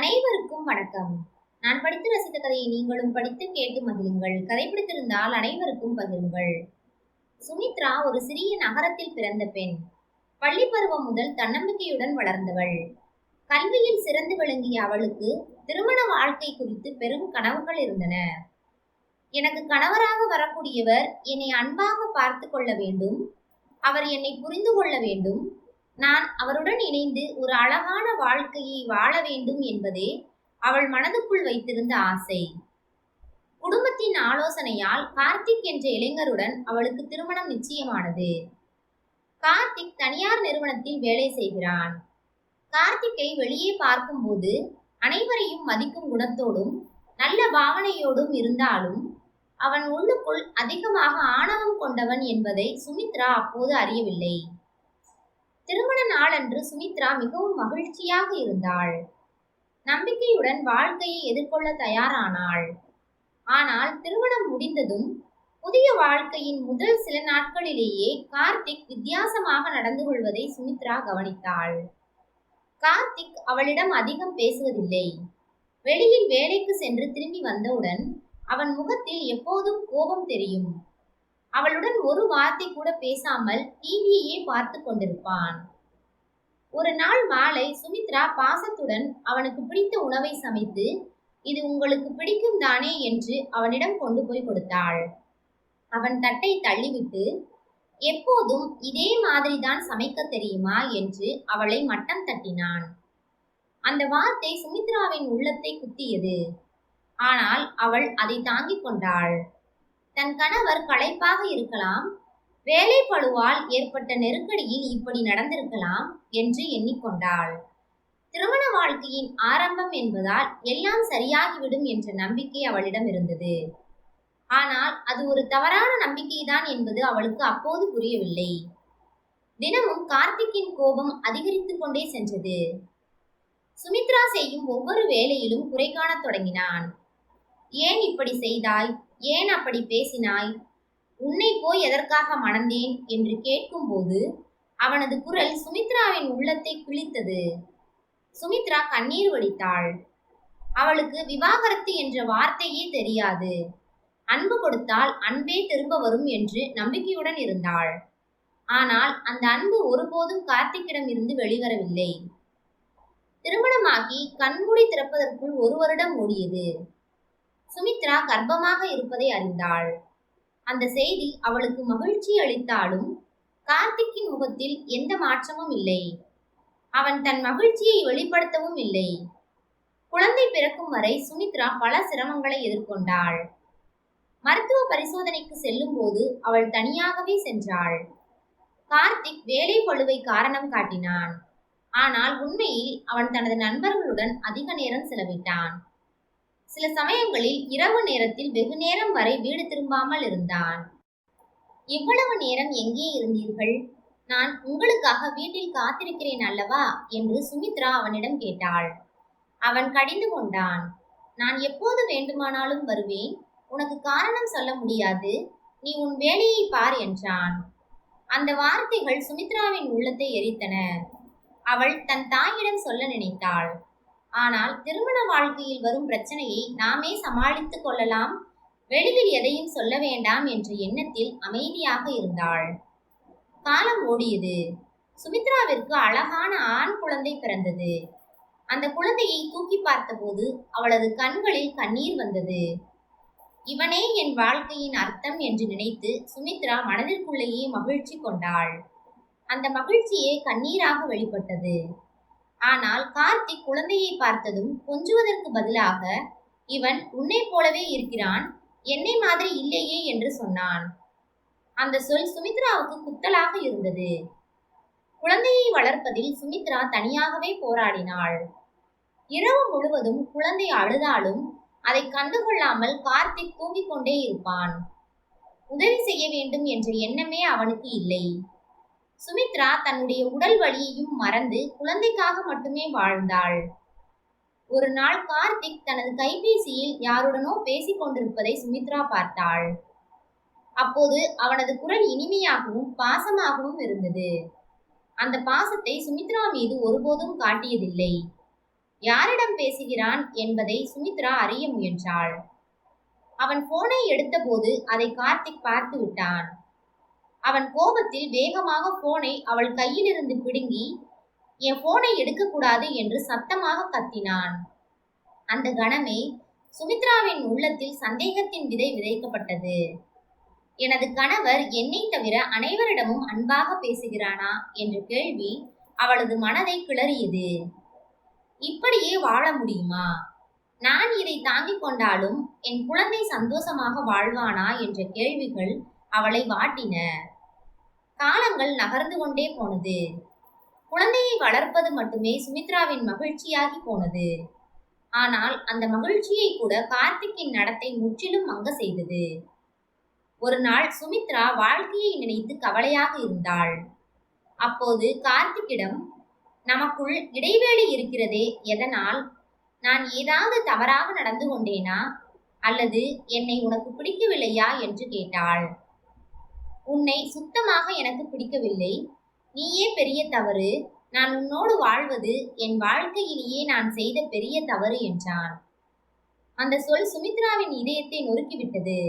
அனைவருக்கும் வணக்கம். நான் படித்து ரசித்த கதையை நீங்களும் படித்து கேட்டு மகிழுங்கள். கதை பிடித்திருந்தால் அனைவருக்கும் பகிருங்கள். சுமித்ரா ஒரு சிறிய நகரத்தில் பிறந்த பெண். பள்ளி பருவம் முதல் தன்னம்பிக்கையுடன் வளர்ந்தவள். கல்வியில் சிறந்து விளங்கிய அவளுக்கு திருமண வாழ்க்கை குறித்து பெரும் கனவுகள் இருந்தன. எனக்கு கணவராக வரக்கூடியவர் என்னை அன்பாக பார்த்து கொள்ள வேண்டும். அவர் என்னை புரிந்து கொள்ள வேண்டும். நான் அவருடன் இணைந்து ஒரு அழகான வாழ்க்கையை வாழ வேண்டும் என்பதே அவள் மனதுக்குள் வைத்திருந்த ஆசை. குடும்பத்தின் ஆலோசனையால் கார்த்திக் என்ற இளைஞருடன் அவளுக்கு திருமணம் நிச்சயமானது. கார்த்திக் தனியார் நிறுவனத்தில் வேலை செய்கிறான். கார்த்திக்கை வெளியே பார்க்கும்போது அனைவரையும் மதிக்கும் குணத்தோடும் நல்ல பாவனையோடும் இருந்தாலும் அவன் உள்ளுக்குள் அதிகமாக ஆணவம் கொண்டவன் என்பதை சுமித்ரா அப்போது அறியவில்லை. திருமண நாளன்று சுமித்ரா மிகவும் மகிழ்ச்சியாக இருந்தாள். நம்பிக்கையுடன் வாழ்க்கையை எதிர்கொள்ள தயாரானாள். ஆனால் திருமணம் முடிந்ததும் புதிய வாழ்க்கையின் முதல் சில நாட்களிலேயே கார்த்திக் வித்தியாசமாக நடந்து கொள்வதை சுமித்ரா கவனித்தாள். கார்த்திக் அவளிடம் அதிகம் பேசுவதில்லை. வெளியில் வேலைக்கு சென்று திரும்பி வந்தவுடன் அவன் முகத்தில் எப்போதும் கோபம் தெரியும். அவளுடன் ஒரு வார்த்தை கூட பேசாமல் டிவியையே பார்த்து கொண்டிருப்பான். ஒரு நாள் மாலை சுமித்ரா பாசத்துடன் அவனுக்கு பிடித்த உணவை சமைத்து இது உங்களுக்கு பிடிக்கும் தானே? என்று அவனிடம் கொண்டு போய் கொடுத்தாள். அவன் தட்டை தள்ளிவிட்டு எப்போதும் இதே மாதிரி தான் சமைக்க தெரியுமா? என்று அவளை மட்டம் தட்டினான். அந்த வார்த்தை சுமித்ராவின் உள்ளத்தை குத்தியது. ஆனால் அவள் அதை தாங்கிக் கொண்டாள். தன் கணவர் களைப்பாக இருக்கலாம் வேலை பழுவால் ஏற்பட்ட நெருக்கடியில் இப்படி நடந்திருக்கலாம் என்று எண்ணிக்கொண்டாள். திருமண வாழ்க்கையின் ஆரம்பம் என்பதால் எல்லாம் சரியாகிவிடும் என்ற நம்பிக்கை அவளிடம் இருந்தது. ஆனால் அது ஒரு தவறான நம்பிக்கைதான் என்பது அவளுக்கு அப்போது புரியவில்லை. தினமும் கார்த்திக்கின் கோபம் அதிகரித்துக் கொண்டே சென்றது. சுமித்ரா செய்யும் ஒவ்வொரு வேலையிலும் குறை காணத் தொடங்கினான். ஏன் இப்படி செய்தாய்? ஏன் அப்படி பேசினாய்? உன்னை போய் எதற்காக மணந்தேன்? என்று கேட்கும்போது அவனது குரல் சுமித்ராவின் உள்ளத்தை கிழித்தது. சுமித்ரா கண்ணீர் வடித்தாள். அவளுக்கு விவாகரத்து என்ற வார்த்தையே தெரியாது. அன்பு கொடுத்தால் அன்பே திரும்ப வரும் என்று நம்பிக்கையுடன் இருந்தாள். ஆனால் அந்த அன்பு ஒருபோதும் கார்த்திக்கிடம் இருந்து வெளிவரவில்லை. திருமணமாகி கண்மூடி திறப்பதற்குள் ஒரு வருடம் ஓடியது. சுமித்ரா கர்ப்பமாக இருப்பதை அறிந்தாள். அந்த செய்தி அவளுக்கு மகிழ்ச்சி அளித்தாலும் கார்த்திக்கின் முகத்தில் எந்த மாற்றமும் இல்லை. அவன் தன் மகிழ்ச்சியை வெளிப்படுத்தவும் இல்லை. குழந்தை பிறக்கும் வரை சுமித்ரா பல சிரமங்களை எதிர்கொண்டாள். மருத்துவ பரிசோதனைக்கு செல்லும் போது அவள் தனியாகவே சென்றாள். கார்த்திக் வேலை பழுவை காரணம் காட்டினான். ஆனால் உண்மையில் அவன் தனது நண்பர்களுடன் அதிக நேரம் செலவிட்டான். சில சமயங்களில் இரவு நேரத்தில் வெகு நேரம் வரை வீடு திரும்பாமல் இருந்தான். இவ்வளவு நேரம் எங்கே இருந்தீர்கள்? நான் உங்களுக்காக வீட்டில் காத்திருக்கிறேன் அல்லவா? என்று சுமித்ரா அவனிடம் கேட்டாள். அவன் கடிந்து கொண்டான். நான் எப்போது வேண்டுமானாலும் வருவேன். உனக்கு காரணம் சொல்ல முடியாது. நீ உன் வேலையை பார் என்றான். அந்த வார்த்தைகள் சுமித்ராவின் உள்ளத்தை எரித்தன. அவள் தன் தாயிடம் சொல்ல நினைத்தாள். ஆனால் திருமண வாழ்க்கையில் வரும் பிரச்சனையை நாமே சமாளித்துக் கொள்ளலாம். வெளியில் எதையும் சொல்ல வேண்டாம் என்ற எண்ணத்தில் அமைதியாக இருந்தாள். காலம் ஓடியது. சுமித்ராவிற்கு அழகான ஆண் குழந்தை பிறந்தது. அந்த குழந்தையை தூக்கி பார்த்தபோது அவளது கண்களில் கண்ணீர் வந்தது. இவனே என் வாழ்க்கையின் அர்த்தம் என்று நினைத்து சுமித்ரா மனதிற்குள்ளேயே மகிழ்ச்சி கொண்டாள். அந்த மகிழ்ச்சியே கண்ணீராக வெளிப்பட்டது. ஆனால் கார்த்திக் குழந்தையை பார்த்ததும் கொஞ்சுவதற்கு பதிலாக இவன் உன்னை போலவே இருக்கிறான் என்னை மாதிரி இல்லையே என்று சொன்னான். அந்த சொல் சுமித்ராவுக்கு குத்தலாக இருந்தது. குழந்தையை வளர்ப்பதில் சுமித்ரா தனியாகவே போராடினாள். இரவு முழுவதும் குழந்தை அழுதாலும் அதை கண்டுகொள்ளாமல் கார்த்திக் தூங்கிக் கொண்டே இருப்பான். உதவி செய்ய வேண்டும் என்ற எண்ணமே அவனுக்கு இல்லை. சுமித்ரா தன்னுடைய உடல் வலியையும் மறந்து குழந்தைக்காக மட்டுமே வாழ்ந்தாள். ஒரு நாள் கார்த்திக் தனது கைபேசியில் யாருடனோ பேசிக் கொண்டிருப்பதை சுமித்ரா பார்த்தாள். அப்போது அவனது குரல் இனிமையாகவும் பாசமாகவும் இருந்தது. அந்த பாசத்தை சுமித்ரா மீது ஒருபோதும் காட்டியதில்லை. யாரிடம் பேசுகிறான் என்பதை சுமித்ரா அறிய முயன்றாள். அவன் போனை எடுத்தபோது அதை கார்த்திக் பார்த்து விட்டான். அவன் கோபத்தில் வேகமாக போனை அவள் கையிலிருந்து பிடுங்கி என் போனை எடுக்கக்கூடாது என்று சத்தமாக கத்தினான். அந்த கணமே சுமித்ராவின் உள்ளத்தில் சந்தேகத்தின் விதை விதைக்கப்பட்டது. எனது கணவர் என்னை தவிர அனைவரிடமும் அன்பாக பேசுகிறானா? என்ற கேள்வி அவளது மனதை கிளறியது. இப்படியே வாழ முடியுமா? நான் இதை தாங்கிக் கொண்டாலும் என் குழந்தை சந்தோஷமாக வாழ்வானா? என்ற கேள்விகள் அவளை வாட்டின. காலங்கள் நகர்ந்து கொண்டே போனது. குழந்தையை வளர்ப்பது மட்டுமே சுமித்ராவின் மகிழ்ச்சியாகி போனது. ஆனால் அந்த மகிழ்ச்சியை கூட கார்த்திக்கின் நடத்தை முற்றிலும் மங்க செய்தது. ஒரு நாள் சுமித்ரா வாழ்க்கையை நினைத்து கவலையாக இருந்தாள். அப்போது கார்த்திக்கிடம் நமக்குள் இடைவேளை இருக்கிறதே எதனால்? நான் ஏதாவது தவறாக நடந்து கொண்டேனா? அல்லது என்னை உனக்கு பிடிக்கவில்லையா? என்று கேட்டாள். உன்னை சுத்தமாக எனக்கு பிடிக்கவில்லை. நீயே பெரிய தவறு. நான் உன்னோடு வாழ்வது என் வாழ்க்கையிலேயே நான் செய்த பெரிய தவறு என்றான். அந்த சொல் சுமித்ராவின் இதயத்தை நொறுக்கிவிட்டது.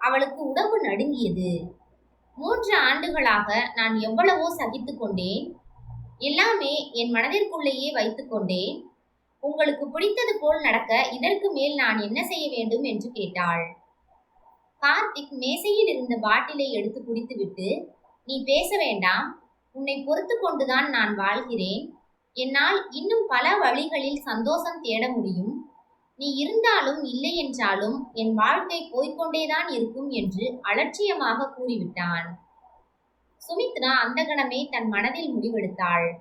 அவளுக்கு உடம்பு நடுங்கியது. மூன்று ஆண்டுகளாக நான் எவ்வளவோ சகித்து கொண்டேன். எல்லாமே என் மனதிற்குள்ளேயே வைத்துக்கொண்டேன் உங்களுக்கு பிடித்தது போல் நடக்க இதற்கு மேல் நான் என்ன செய்ய வேண்டும் என்று கேட்டாள். கார்த்திக் மேசையில் இருந்த பாட்டிலை எடுத்து குடித்துவிட்டு நீ பேச வேண்டாம். உன்னை பொறுத்து கொண்டுதான் நான் வாழ்கிறேன். என்னால் இன்னும் பல வழிகளில் சந்தோஷம் தேட முடியும். நீ இருந்தாலும் இல்லை என்றாலும் என் வாழ்க்கை போய்க்கொண்டேதான் இருக்கும் என்று அலட்சியமாக கூறிவிட்டான். சுமித்ரா அந்த கணமே தன் மனதில் முடிவெடுத்தாள்.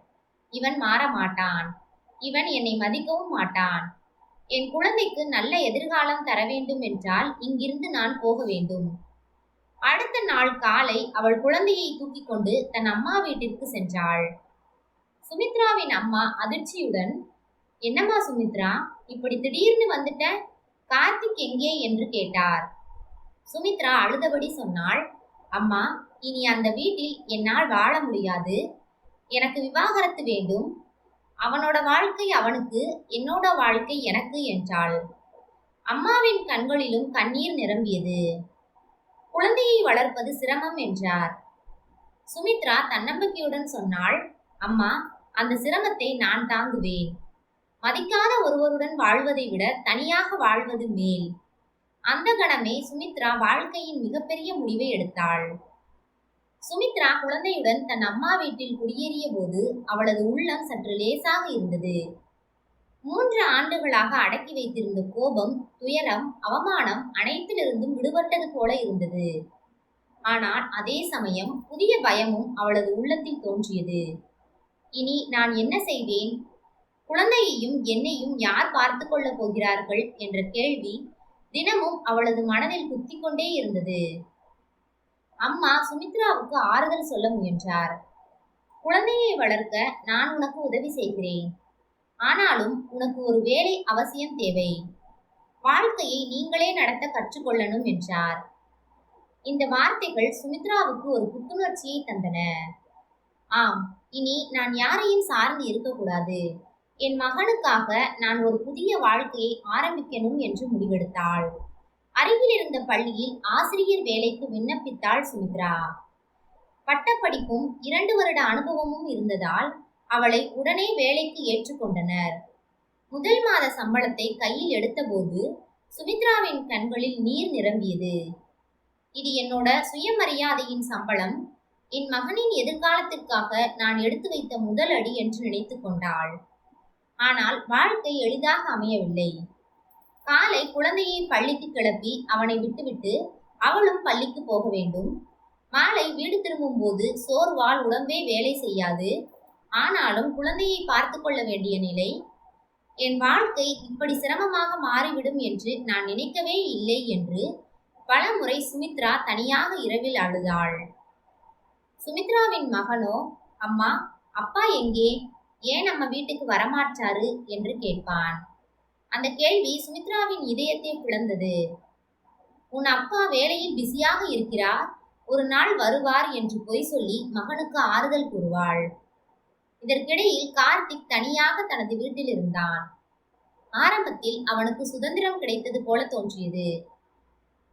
இவன் மாற மாட்டான். இவன் என்னை மதிக்கவும் மாட்டான். என் குழந்தைக்கு நல்ல எதிர்காலம் தர வேண்டும் என்றால் இங்கிருந்து நான் போக வேண்டும். அடுத்த நாள் காலை அவள் குழந்தையை தூக்கி கொண்டு தன் அம்மா வீட்டிற்கு சென்றாள். சுமித்ராவின் அம்மா அதிர்ச்சியுடன் என்னம்மா சுமித்ரா இப்படி திடீர்னு வந்துட்ட? கார்த்திக் எங்கே? என்று கேட்டார். சுமித்ரா அழுதபடி சொன்னாள் அம்மா இனி அந்த வீட்டில் என்னால் வாழ முடியாது. எனக்கு விவாகரத்து வேண்டும். அவனோட வாழ்க்கை அவனுக்கு என்னோட வாழ்க்கை எனக்கு என்றாள். அம்மாவின் கண்களிலும் கண்ணீர் நிரம்பியது. குழந்தையை வளர்ப்பது சிரமம் என்றார். சுமித்ரா தன்னம்பிக்கையுடன் சொன்னாள் அம்மா அந்த சிரமத்தை நான் தாங்குவேன். மதிக்காத ஒருவருடன் வாழ்வதை விட தனியாக வாழ்வது மேல். அந்த கணமே சுமித்ரா வாழ்க்கையின் மிகப்பெரிய முடிவை எடுத்தாள். சுமித்ரா குழந்தையுடன் தன் அம்மா வீட்டில் குடியேறிய போது அவளது உள்ளம் சற்று லேசாக இருந்தது. மூன்று ஆண்டுகளாக அடக்கி வைத்திருந்த கோபம் துயரம் அவமானம் அனைத்திலிருந்தும் விடுபட்டது போல இருந்தது. ஆனால் அதே சமயம் புதிய பயமும் அவளது உள்ளத்தில் தோன்றியது. இனி நான் என்ன செய்வேன்? குழந்தையையும் என்னையும் யார் பார்த்து கொள்ளப் போகிறார்கள்? என்ற கேள்வி தினமும் அவளது மனதில் குத்திக் கொண்டே இருந்தது. அம்மா சுமித்ராவுக்கு ஆறுதல் சொல்ல முயன்றார். குழந்தையை வளர்க்க நான் உனக்கு உதவி செய்கிறேன். ஆனாலும் உனக்கு ஒரு வேலை அவசியம் தேவை. வாழ்க்கையை நீங்களே நடத்த கற்றுக்கொள்ளணும் என்றார். இந்த வார்த்தைகள் சுமித்ராவுக்கு ஒரு புத்துணர்ச்சியை தந்தன. ஆம் இனி நான் யாரையும் சார்ந்து இருக்கக்கூடாது. என் மகனுக்காக நான் ஒரு புதிய வாழ்க்கையை ஆரம்பிக்கணும் என்று முடிவெடுத்தாள். அருகில் இருந்த பள்ளியில் ஆசிரியர் வேலைக்கு விண்ணப்பித்தாள் சுமித்ரா. பட்டப்படிப்பும் இரண்டு வருட அனுபவமும் இருந்ததால் அவளை உடனே வேலைக்கு ஏற்றுக்கொண்டனர் முதல் மாத சம்பளத்தை கையில் எடுத்தபோது சுமித்ராவின் கண்களில் நீர் நிரம்பியது. இது என்னோட சுயமரியாதையின் சம்பளம். என் மகனின் எதிர்காலத்திற்காக நான் எடுத்து வைத்த முதல் அடி என்று நினைத்து கொண்டாள். ஆனால் வாழ்க்கை எளிதாக அமையவில்லை. காலை குழந்தையை பள்ளிக்கு கிளப்பி அவனை விட்டுவிட்டு அவளும் பள்ளிக்கு போக வேண்டும். மாலை வீடு திரும்பும் போது சோர்வால் உடம்பே வேலை செய்யாது. ஆனாலும் குழந்தையை பார்த்து கொள்ள வேண்டிய நிலை என் வாழ்க்கை இப்படி சிரமமாக மாறிவிடும் என்று நான் நினைக்கவே இல்லை என்று பலமுறை சுமித்ரா தனியாக இரவில் அழுதாள். சுமித்ராவின் மகனோ? அம்மா அப்பா எங்கே? ஏன் நம்ம வீட்டுக்கு வரமாட்டாரு என்று கேட்பான். அந்த கேள்வி சுமித்ராவின் இதயத்தை பிளந்தது. உன் அப்பா வேலையில் பிஸியாக இருக்கிறார். ஒரு நாள் வருவார் என்று பொய் சொல்லி மகனுக்கு ஆறுதல் கூறுவாள். இதற்கிடையில் கார்த்திக் தனியாக தனது வீட்டில் இருந்தான். ஆரம்பத்தில் அவனுக்கு சுதந்திரம் கிடைத்தது போல தோன்றியது.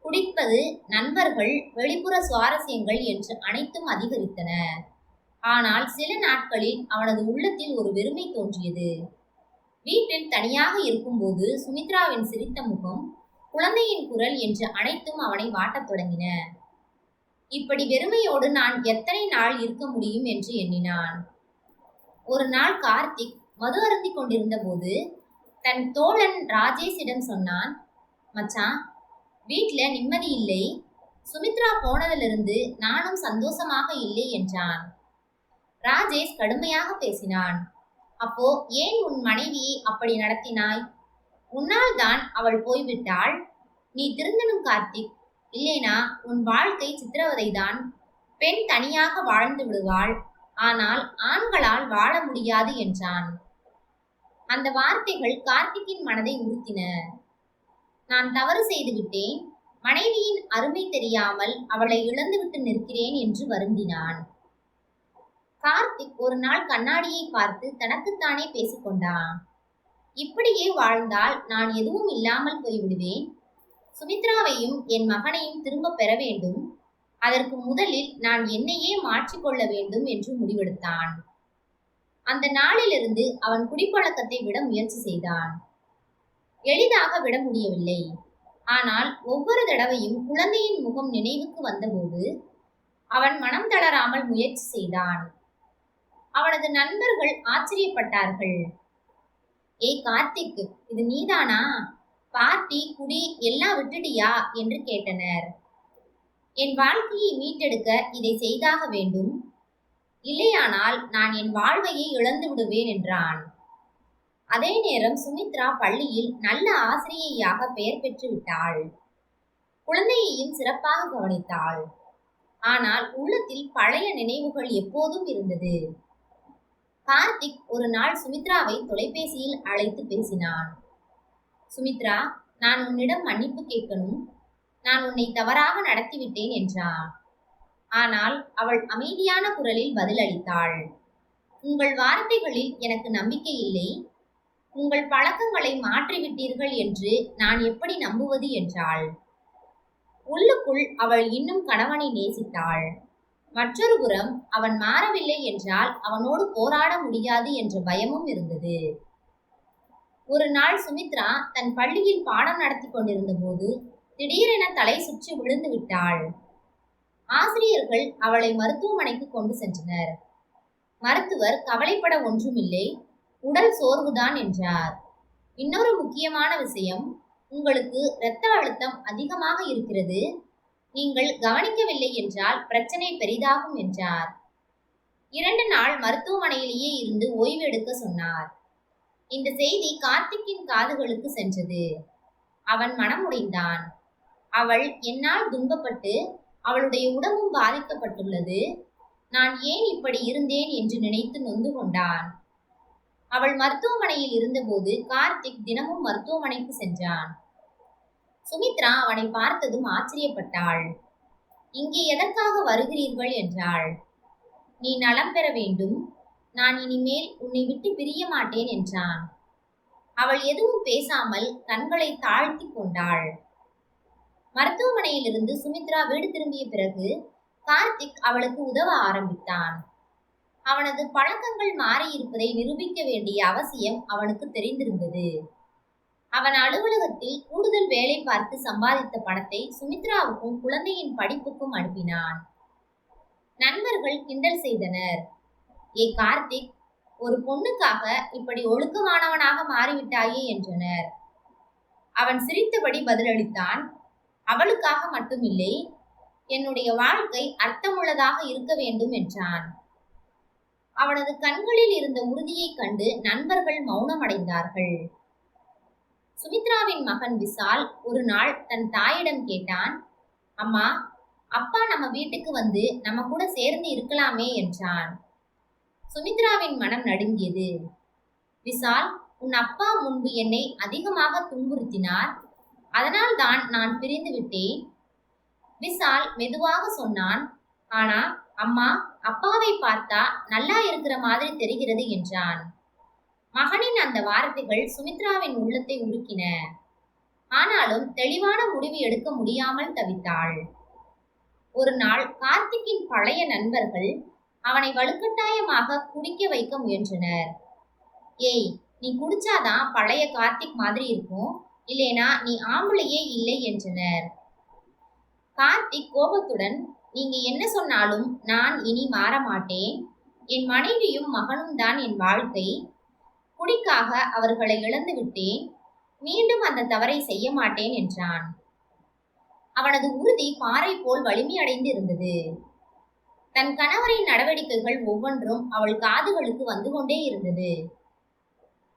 குடிப்பது நண்பர்கள் வெளிப்புற சுவாரஸ்யங்கள் என்று அனைத்தும் அதிகரித்தன. ஆனால் சில நாட்களில் அவனது உள்ளத்தில் ஒரு வெறுமை தோன்றியது. வீட்டில் தனியாக இருக்கும்போது சுமித்ராவின் சிரித்த முகம் குழந்தையின் குரல் என்று அனைத்தும் அவனை வாட்டத் தொடங்கின. இப்படி வெறுமையோடு நான் எத்தனை நாள் இருக்க முடியும் என்று எண்ணினான். ஒரு நாள் கார்த்திக் மது அருந்தி கொண்டிருந்த போது தன் தோழன் ராஜேஷிடம் சொன்னான் மச்சான் வீட்டில் நிம்மதி இல்லை. சுமித்ரா போனதிலிருந்து நானும் சந்தோஷமாக இல்லை என்றான். ராஜேஷ் கடுமையாக பேசினான். அப்போ ஏன் உன் மனைவியை அப்படி நடத்தினாய்? உன்னால் தான் அவள் போய்விட்டாள். நீ திருந்தனும் கார்த்திக். இல்லைனா உன் வாழ்க்கை சித்திரவதைதான். பெண் தனியாக வாழ்ந்து விடுவாள். ஆனால் ஆண்களால் வாழ முடியாது என்றான். அந்த வார்த்தைகள் கார்த்திக்கின் மனதை உறுத்தின. நான் தவறு செய்துவிட்டேன் மனைவியின் அருமை தெரியாமல் அவளை இழந்துவிட்டு நிற்கிறேன் என்று வருந்தினான். கார்த்திக் ஒரு நாள் கண்ணாடியை பார்த்து தனக்குத்தானே பேசிக்கொண்டான் இப்படியே வாழ்ந்தால் நான் எதுவும் இல்லாமல் போய்விடுவேன். சுமித்ராவையும் என் மகனையும் திரும்ப பெற வேண்டும். அதற்கு முதலில் நான் என்னையே மாற்றிக்கொள்ள வேண்டும் என்று முடிவெடுத்தான். அந்த நாளிலிருந்து அவன் குடிப்பழக்கத்தை விட முயற்சி செய்தான். எளிதாக விட முடியவில்லை. ஆனால் ஒவ்வொரு தடவையும் குழந்தையின் முகம் நினைவுக்கு வந்தபோது அவன் மனம் தளராமல் முயற்சி செய்தான். அவனது நண்பர்கள் ஆச்சரியப்பட்டார்கள். ஏய் கார்த்திக் இது நீதானா? பார்ட்டி குடி எல்லாம் விட்டுடியா என்று கேட்டனர். என் வாழ்க்கையை மீட்டெடுக்க இதை செய்தாக வேண்டும். இல்லையானால் நான் என் வாழ்வையை இழந்து விடுவேன் என்றான். அதே நேரம் சுமித்ரா பள்ளியில் நல்ல ஆசிரியையாக பெயர் பெற்று விட்டாள். குழந்தையையும் சிறப்பாக கவனித்தாள். ஆனால் உள்ளத்தில் பழைய நினைவுகள் எப்போதும் இருந்தது. கார்த்திக் ஒரு நாள் சுமித்ராவை தொலைபேசியில் அழைத்து பேசினான். சுமித்ரா நான் உன்னிடம் மன்னிப்பு கேட்கணும். நான் உன்னை தவறாக நடத்திவிட்டேன் என்றான். ஆனால் அவள் அமைதியான குரலில் பதிலளித்தாள். உங்கள் வார்த்தைகளில் எனக்கு நம்பிக்கை இல்லை. உங்கள் பழக்கங்களை மாற்றிவிட்டீர்கள் என்று நான் எப்படி நம்புவது? என்றாள். உள்ளுக்குள் அவள் இன்னும் கணவனை நேசித்தாள். மற்றொரு புறம் அவன் மாறவில்லை என்றால் அவனோடு போராட முடியாது என்ற பயமும் இருந்தது. ஒரு நாள் சுமித்ரா தன் பள்ளியில் பாடம் நடத்தி கொண்டிருந்த போது திடீரென தலை சுற்றி விழுந்து விட்டாள். ஆசிரியர்கள் அவளை மருத்துவமனைக்கு கொண்டு சென்றனர். மருத்துவர் கவலைப்பட ஒன்றுமில்லை உடல் சோர்வுதான் என்றார். இன்னொரு முக்கியமான விஷயம் உங்களுக்கு இரத்த அழுத்தம் அதிகமாக இருக்கிறது நீங்கள் கவனிக்கவில்லை என்றால் பிரச்சனை பெரிதாகும் என்றார். இரண்டு நாள் மருத்துவமனையிலேயே இருந்து ஓய்வு எடுக்க சொன்னார். இந்த செய்தி கார்த்திக்கின் காதுகளுக்கு சென்றது. அவன் மனமுடைந்தான். அவள் என்னால் துன்பப்பட்டு அவளுடைய உடம்பும் பாதிக்கப்பட்டுள்ளது. நான் ஏன் இப்படி இருந்தேன் என்று நினைத்து நொந்து கொண்டான். அவள் மருத்துவமனையில் இருந்தபோது கார்த்திக் தினமும் மருத்துவமனைக்கு சென்றான். சுமித்ரா அவனை பார்த்ததும் ஆச்சரியப்பட்டாள். இங்கே எதற்காக வருகிறீர்கள்? என்றாள். நீ நலம் பெற வேண்டும். நான் இனிமேல் உன்னை விட்டு பிரிய மாட்டேன் என்றான். அவள் எதுவும் பேசாமல் கண்களை தாழ்த்தி கொண்டாள். மருத்துவமனையிலிருந்து சுமித்ரா வீடு திரும்பிய பிறகு கார்த்திக் அவளுக்கு உதவ ஆரம்பித்தான். அவனது பழக்கங்கள் மாறியிருப்பதை நிரூபிக்க வேண்டிய அவசியம் அவனுக்கு தெரிந்திருந்தது. அவன் அலுவலகத்தில் கூடுதல் வேலை பார்த்து சம்பாதித்த பணத்தை சுமித்ராவுக்கும் குழந்தையின் படிப்புக்கும் அனுப்பினான். நண்பர்கள் கிண்டல் செய்தனர். ஏ கார்த்திக் ஒரு பொண்ணுக்காக இப்படி ஒழுக்கமானவனாக மாறிவிட்டாயே என்றனர். அவன் சிரித்தபடி பதிலளித்தான் அவளுக்காக மட்டுமில்லை என்னுடைய வாழ்க்கை அர்த்தமுள்ளதாக இருக்க வேண்டும் என்றான். அவனது கண்களில் இருந்த உறுதியைக் கண்டு நண்பர்கள் மௌனமடைந்தார்கள். சுமித்ராவின் மகன் விசால் ஒரு நாள் தன் தாயிடம் கேட்டான் அம்மா அப்பா நம்ம வீட்டுக்கு வந்து நம்ம கூட சேர்ந்து இருக்கலாமே என்றான். சுமித்ராவின் மனம் நடுங்கியது. விசால் உன் அப்பா முன்பு என்னை அதிகமாக துன்புறுத்தினார். அதனால் தான் நான் பிரிந்து விட்டேன். விசால் மெதுவாக சொன்னான் ஆனா அம்மா அப்பாவை பார்த்தா நல்லா இருக்கிற மாதிரி தெரிகிறது என்றான். மகனின் அந்த வார்த்தைகள் சுமித்ராவின் உள்ளத்தை உருக்கின. ஆனாலும் தெளிவான முடிவு எடுக்க முடியாமல் தவித்தாள். ஒரு நாள் கார்த்திக்கின் பழைய நண்பர்கள் அவனை வலுக்கட்டாயமாக குடிக்க வைக்க முயன்றனர். ஏய் நீ குடிச்சாதான் பழைய கார்த்திக் மாதிரி இருக்கும். இல்லைனா நீ ஆம்பளையே இல்லை என்றனர். கார்த்திக் கோபத்துடன் நீங்க என்ன சொன்னாலும் நான் இனி மாற மாட்டேன். என் மனைவியும் மகனும் தான் என் வாழ்க்கை. குடிக்காக அவர்களை இழந்துவிட்டேன் மீண்டும் அந்த தவறை செய்ய மாட்டேன் என்றான். அவனது உறுதி பாறை போல் வலிமையடைந்து இருந்தது தன் கணவரின் நடவடிக்கைகள் ஒவ்வொன்றும் அவள் காதுகளுக்கு வந்து கொண்டே இருந்தது.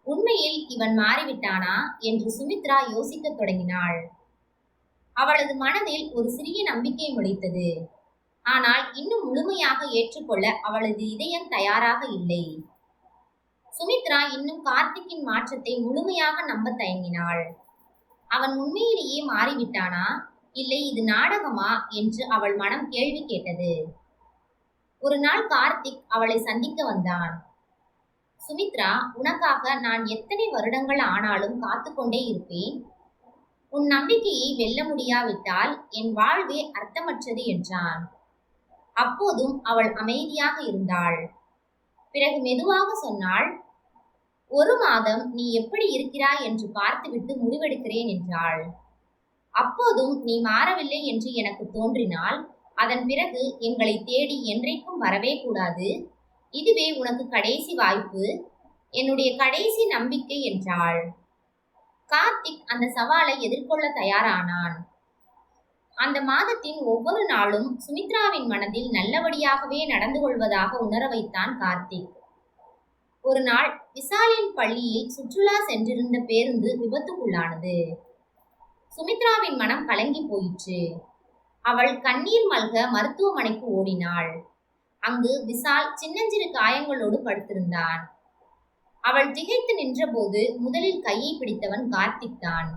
உண்மையில் இவன் மாறிவிட்டானா என்று சுமித்ரா யோசிக்கத் தொடங்கினாள். அவளது மனதில் ஒரு சிறிய நம்பிக்கை முளைத்தது. ஆனால் இன்னும் முழுமையாக ஏற்றுக்கொள்ள அவளது இதயம் தயாராக இல்லை. சுமித்ரா இன்னும் கார்த்திக்கின் மாற்றத்தை முழுமையாக நம்ப தயங்கினாள். அவன் உண்மையிலேயே மாறிவிட்டானா? இல்லை இது நாடகமா? என்று அவள் மனம் கேள்வி கேட்டது. ஒரு நாள் கார்த்திக் அவளை சந்திக்க வந்தான். சுமித்ரா உனக்காக நான் எத்தனை வருடங்கள் ஆனாலும் காத்து கொண்டே இருப்பேன். உன் நம்பிக்கையை வெல்ல முடியாவிட்டால் என் வாழ்வே அர்த்தமற்றது என்றான். அப்போதும் அவள் அமைதியாக இருந்தாள். பிறகு மெதுவாக சொன்னாள் ஒரு மாதம் நீ எப்படி இருக்கிறாய் என்று பார்த்துவிட்டு முடிவெடுக்கிறேன் என்றாள். அப்போதும் நீ மாறவில்லை என்று எனக்கு தோன்றினால் அதன் பிறகு எங்களை தேடி என்றைக்கும் வரவே கூடாது. இதுவே உனக்கு கடைசி வாய்ப்பு. என்னுடைய கடைசி நம்பிக்கை என்றாள். கார்த்திக் அந்த சவாலை எதிர்கொள்ள தயாரானான். அந்த மாதத்தின் ஒவ்வொரு நாளும் சுமித்ராவின் மனதில் நல்லபடியாகவே நடந்து கொள்வதாக உணர வைத்தான் கார்த்திக். ஒரு நாள் விசாலின் பள்ளியில் சுற்றுலா சென்றிருந்த பேருந்து விபத்துக்குள்ளானது. சுமித்ராவின் மனம் கலங்கி போயிற்று. அவள் கண்ணீர் மல்க மருத்துவமனைக்கு ஓடினாள். அங்கு விசால் சின்னஞ்சிறு காயங்களோடு படுத்திருந்தான். அவள் திகைத்து நின்றபோது முதலில் கையை பிடித்தவன் கார்த்திக் தான்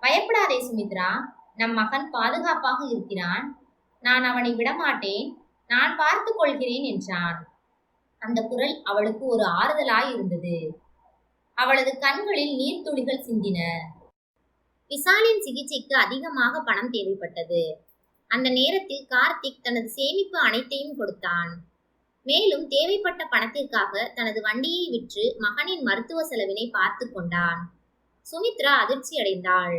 பயப்படாதே சுமித்ரா நம் மகன் பாதுகாப்பாக இருக்கிறான். நான் அவனை விடமாட்டேன். நான் பார்த்து கொள்கிறேன் என்றான். அந்த குரல் அவளுக்கு ஒரு ஆறுதலாய் இருந்தது. அவளது கண்களில் நீர்த்துளிகள் சிந்தின. விசாலின் சிகிச்சைக்கு அதிகமாக பணம் தேவைப்பட்டது. அந்த நேரத்தில் கார்த்திக் தனது சேமிப்பு அனைத்தையும் கொடுத்தான். மேலும் தேவைப்பட்ட பணத்திற்காக தனது வண்டியை விற்று மகனின் மருத்துவ செலவினை பார்த்து கொண்டான். சுமித்ரா அதிர்ச்சி அடைந்தாள்.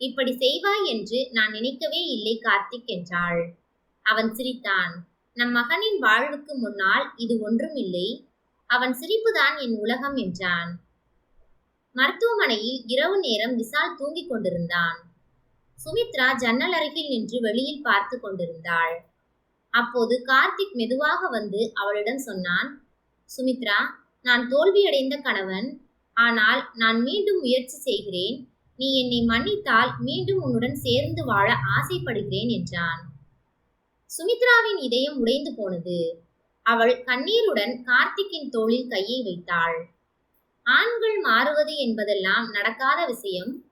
இப்படி செய்வாய் என்று நான் நினைக்கவே இல்லை கார்த்திக் என்றாள். அவன் சிரித்தான். நம் மகனின் வாழ்வுக்கு முன்னால் இது ஒன்றும் இல்லை அவன் சிரிப்புதான் என் உலகம் என்றான். மருத்துவமனையில் இரவு நேரம் விசால் தூங்கிக் கொண்டிருந்தான். சுமித்ரா ஜன்னல் அருகில் நின்று வெளியில் பார்த்து கொண்டிருந்தாள். அப்போது கார்த்திக் மெதுவாக வந்து அவளிடம் சொன்னான் சுமித்ரா நான் தோல்வியடைந்த கணவன். ஆனால் நான் மீண்டும் முயற்சி செய்கிறேன். நீ என்னை மன்னித்தால் மீண்டும் உன்னுடன் சேர்ந்து வாழ ஆசைப்படுகிறேன் என்றான். சுமித்ராவின் இதயம் உடைந்து போனது. அவள் கண்ணீருடன் கார்த்திக்கின் தோளில் கையை வைத்தாள். ஆண்கள் மாறுவது என்பதெல்லாம் நடக்காத விஷயம்.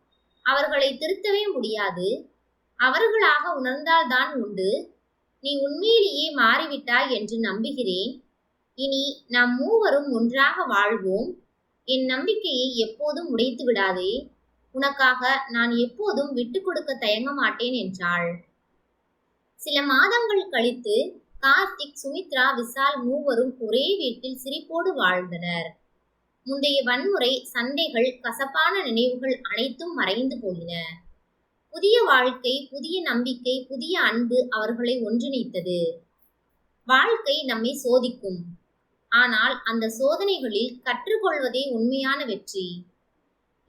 அவர்களை திருத்தவே முடியாது. அவர்களாக உணர்ந்தால்தான் உண்டு. நீ உண்மையிலேயே மாறிவிட்டாய் என்று நம்புகிறேன். இனி நாம் மூவரும் ஒன்றாக வாழ்வோம். என் நம்பிக்கையை எப்போதும் உடைத்து விடாதே உனக்காக நான் எப்போதும் விட்டு கொடுக்க தயங்க மாட்டேன் என்றாள். சில மாதங்கள் கழித்து கார்த்திக் சுமித்ரா விசால் மூவரும் ஒரே வீட்டில் சிரிப்போடு வாழ்ந்தனர். முந்தைய வன்முறை சண்டைகள் கசப்பான நினைவுகள் அனைத்தும் மறைந்து போயின. புதிய வாழ்க்கை புதிய நம்பிக்கை புதிய அன்பு அவர்களை ஒன்றிணைத்தது. வாழ்க்கை நம்மை சோதிக்கும். ஆனால் அந்த சோதனைகளில் கற்றுக்கொள்வதே உண்மையான வெற்றி.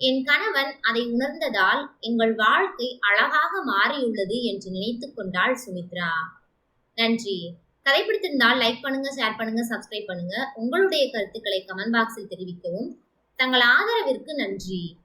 என் கணவன் அதை உணர்ந்ததால் எங்கள் வாழ்க்கை அழகாக மாறியுள்ளது என்று நினைத்து கொண்டாள் சுமித்ரா. நன்றி. கதை பிடித்திருந்தால் லைக் பண்ணுங்க ஷேர் பண்ணுங்க சப்ஸ்கிரைப் பண்ணுங்க. உங்களுடைய கருத்துக்களை கமெண்ட் பாக்ஸில் தெரிவிக்கவும். தங்கள் ஆதரவிற்கு நன்றி.